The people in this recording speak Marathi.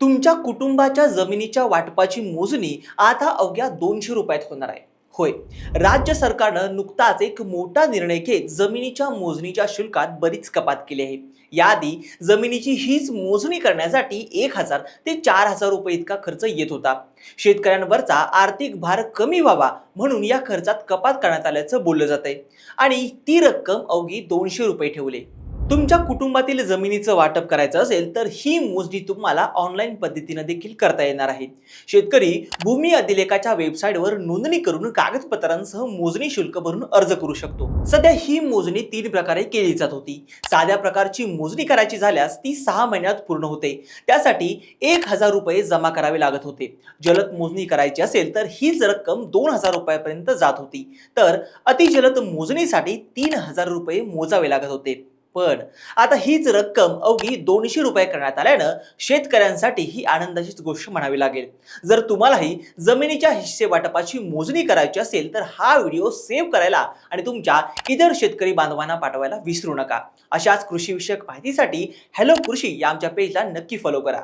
तुमच्या कुटुंबाच्या जमिनीच्या वाटपाची मोजणी आता अवघ्या दोनशे रुपयात होणार आहे. होय. राज्य सरकारनं नुकताच एक मोठा निर्णय घेत जमिनीच्या मोजणीच्या शुल्कात बरीच कपात केली आहे. याआधी जमिनीची हीच मोजणी करण्यासाठी एक हजार ते चार हजार रुपये इतका खर्च येत होता. शेतकऱ्यांवरचा आर्थिक भार कमी व्हावा म्हणून या खर्चात कपात करण्यात आल्याचं बोललं जात आहे आणि ती रक्कम अवघी दोनशे रुपये ठेवले. तुमच्या कुटुंबातील जमिनीचं वाटप करायचं असेल तर ही मोजणी तुम्हाला ऑनलाईन पद्धतीनं देखील करता येणार आहे. शेतकरी भूमी अधिलेखाच्या वेबसाईटवर नोंदणी करून कागदपत्रांसह मोजणी शुल्क भरून अर्ज करू शकतो. सध्या ही मोजणी तीन प्रकारे केली जात होती. साध्या प्रकारची मोजणी करायची झाल्यास ती सहा महिन्यात पूर्ण होते. त्यासाठी एक हजार रुपये जमा करावे लागत होते. जलद मोजणी करायची असेल तर हीच रक्कम दोन हजार रुपयापर्यंत जात होती. तर अतिजलद मोजणीसाठी तीन हजार रुपये मोजावे लागत होते. पण आता हीच रक्कम अवघी दोनशे रुपये करण्यात आल्यानं शेतकऱ्यांसाठी ही आनंदाचीच गोष्ट म्हणावी लागेल. जर तुम्हालाही जमिनीच्या हिस्से वाटपाची मोजणी करायची असेल तर हा व्हिडिओ सेव्ह करायला आणि तुमच्या इतर शेतकरी बांधवांना पाठवायला विसरू नका. अशाच कृषीविषयक माहितीसाठी हॅलो कृषी या आमच्या पेजला नक्की फॉलो करा.